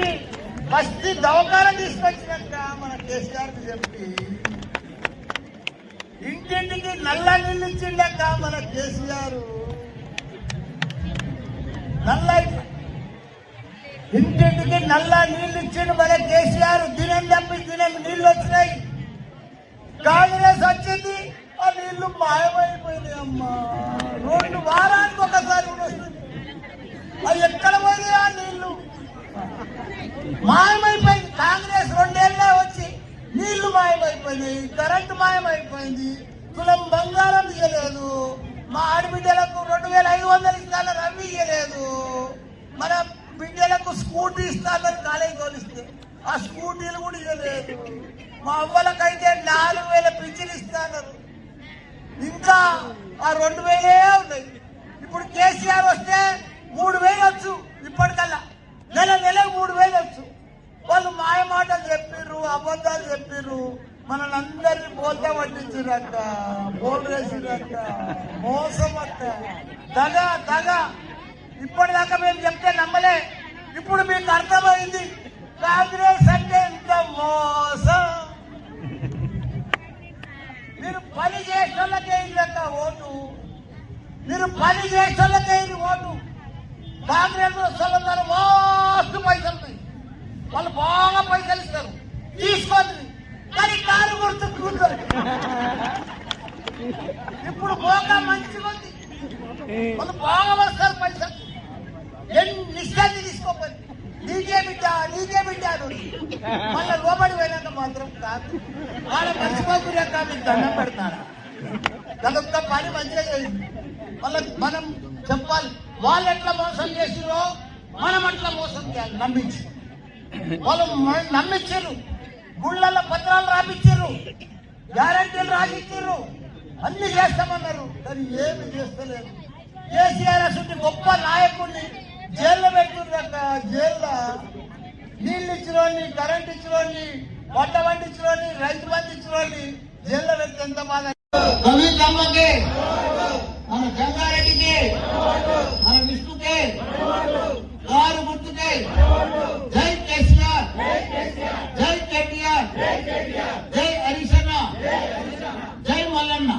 ఇంటింటికి బస్తీ దవకాలం తీసుకొచ్చినాక మన కేసీఆర్ చెప్పి ఇంటింటికి నల్ల నీళ్ళు ఇచ్చిండక మన కేసీఆర్. నల్ల ఇంటింటికి నల్ల నీళ్ళు ఇచ్చిండు మన కేసీఆర్. దినం తప్పి దినం నీళ్ళు వచ్చినాయి. కాంగ్రెస్ వచ్చింది ఆ నీళ్ళు మాయమైపోయినాయి అమ్మా. రెండు వారానికి ఒకసారి కూడా వస్తుంది అది ఎక్కడ పోయినాయి మాయమైపోయింది. కాంగ్రెస్ రెండేళ్ళే వచ్చి నీళ్ళు మాయమైపోయినాయి కరెంటు మాయమైపోయింది కులం బంగారం ఇయ్యలేదు మా ఆడబిడ్డలకు రెండు వేల ఐదు వందలు ఇస్తానని రవి ఇయ్యలేదు. మన బిడ్డలకు స్కూటీ ఇస్తానని కాలేజీ తోలిస్తే ఆ స్కూటీలు కూడా ఇవ్వలేదు మా అవ్వలకైతే నాలుగు వేల పింఛన్ ఇస్తానన్నారు. ఇంకా ఆ రెండు వేలే ఉన్నాయి. ఇప్పుడు కేసీఆర్ వస్తే మూడు వేలు వచ్చు ఇప్పటికల్లా నెల నెల మూడు వేలు వచ్చు వాళ్ళు మాయ మాటలు చెప్పిర్రు అబద్ధాలు చెప్పిర్రు. మనల్ని అందరినీ బోల్తా పట్టించిరక్క బోల్రేసిరక్క మోసం అక్క దగ దగ. ఇప్పటిదాకా మేము చెప్తే నమ్మలే. ఇప్పుడు మీకు అర్థమైంది. కాంగ్రెస్ అంటే ఎంత మోసం? మీరు పని చేసేళ్ళకే ఇల్లక ఓటు. మీరు పని చేసేళ్ళకే ఇది ఓటు. కాంగ్రెస్ వస్తున్నారు మస్తు పైసలు ఉన్నాయి వాళ్ళు బాగా పైసలు ఇస్తారు తీసుకోండి కానీ కారు గుర్తు కూర్చోరు ఇప్పుడు పోక మంచిగా ఉంది. వాళ్ళు బాగా వస్తారు పైసలు. ఎన్ని నిష్ఠాన్ని తీసుకోపోయి. నీకే బిడ్డ నీకే బిడ్డ మళ్ళీ లోబడి పోయినాక మాత్రం కాదు. వాళ్ళ మర్చిపోకుండా మీకు దండం పెడతారా? అదొక్క పని మంచిగా చేయండి. వాళ్ళకి మనం చెప్పాలి. వాళ్ళు ఎట్లా మోసం చేసిరో మనం అట్లా మోసం చేయాలి. నమ్మించి. వాళ్ళు నమ్మించారు. గుళ్ళల్లో పత్రాలు రాపిచ్చిర్రు గ్యారంటీలు రాసిచ్చిర్రు అన్ని చేస్తామన్నారు. కానీ ఏమి చేస్తలేదు. కేసీఆర్ అసలు గొప్ప నాయకుడిని జైల్లో పెట్టుకుంటాక జైల్లో. నీళ్ళు ఇచ్చినోని కరెంట్ వంట పంట పండించినోని రైతు పండించినోని జైల్లో పెట్టి ఎంత బాధ. మన గంగా మల్లన్న